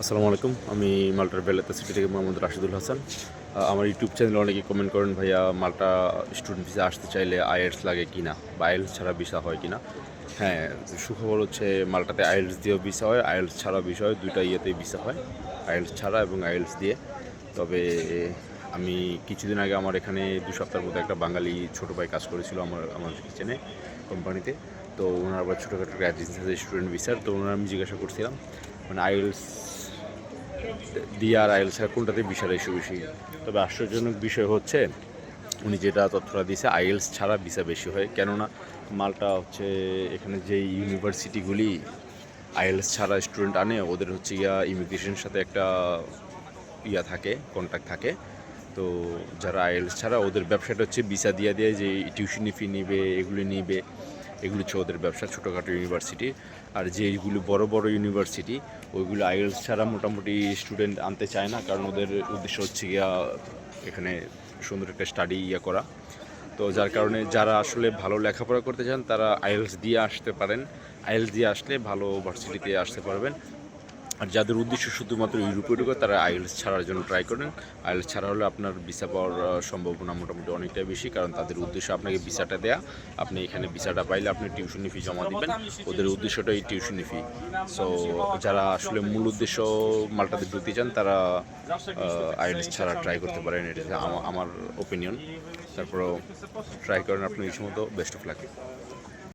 আসসালামু আলাইকুম। আমি মাল্টার বেলাতা সিটি থেকে মোহাম্মদ রাশিদুল হাসান। আমার ইউটিউব চ্যানেলে অনেকে কমেন্ট করেন, ভাইয়া, মাল্টা স্টুডেন্ট ভিসা আসতে চাইলে আইএলস লাগে কি না? বা আইএলস ছাড়া ভিসা হয় কি না? হ্যাঁ সুখবর হচ্ছে মাল্টাতে আইএলস দিয়েও ভিসা হয় আইএলস ছাড়া ভিসা হয়, দুইটা ইয়েতেই ভিসা হয় আইএলস ছাড়া এবং আইএলস দিয়ে। তবে আমি কিছুদিন আগে আমার এখানে দু সপ্তাহের মধ্যে একটা বাঙালি ছোটো ভাই কাজ করেছিল আমার আমার কিচেনে কোম্পানিতে তো ওনার আবার ছোটোখাটো আছে স্টুডেন্ট ভিসার তো ওনার আমি জিজ্ঞাসা করছিলাম মানে আইএলস দিয়ে আর আইএলস ছাড়া কোনটাতে ভিসার ইস্যু বেশি? তবে আশ্চর্যজনক বিষয় হচ্ছে, উনি যেটা তথ্যটা দিয়েছে আইএলস ছাড়া ভিসা বেশি হয়। কেননা, মালটা হচ্ছে এখানে যে ইউনিভার্সিটিগুলি আইএলস ছাড়া স্টুডেন্ট আনে, ওদের হচ্ছে ইয়া ইমিগ্রেশনের সাথে একটা ইয়া থাকে কন্ট্যাক্ট থাকে। তো যারা আইএলস ছাড়া, ওদের ব্যবসাটা হচ্ছে ভিসা দিয়ে দিয়ে, যে টিউশনি ফি নিবে, এগুলি নিবে। এগুলো হচ্ছে ওদের ব্যবসা, ছোটোখাটো ইউনিভার্সিটি আর যেগুলো বড় বড় ইউনিভার্সিটি ওইগুলো আইএলস ছাড়া মোটামুটি স্টুডেন্ট আনতে চায় না, কারণ ওদের উদ্দেশ্য হচ্ছে গিয়া এখানে সুন্দর একটা স্টাডি ইয়ে করা। তো যার কারণে যারা আসলে ভালো লেখাপড়া করতে চান, তারা আইএলস দিয়ে আসতে পারেন। আইএলস দিয়ে আসলে ভালো ভার্সিটিতে আসতে পারবেন। আর যাদের উদ্দেশ্য শুধুমাত্র ইউরোপে ঢুকে তারা আইএলস ছাড়ার জন্য ট্রাই করেন। আইএলস ছাড়া হলে আপনার ভিসা পাওয়ার সম্ভাবনা মোটামুটি অনেকটাই বেশি, কারণ তাদের উদ্দেশ্য আপনাকে ভিসাটা দেয়া। আপনি এখানে ভিসাটা পাইলে আপনি টিউশনি ফি জমা দিবেন। ওদের উদ্দেশ্যটাই টিউশনি ফি সো যারা আসলে মূল উদ্দেশ্য মাল্টাতে ঢুকতে চান, তারা আইএলস ছাড়া ট্রাই করতে পারেন। এটা আমার ওপিনিয়ন তারপরও ট্রাই করেন আপনি এই সময় বেস্ট অফ লাক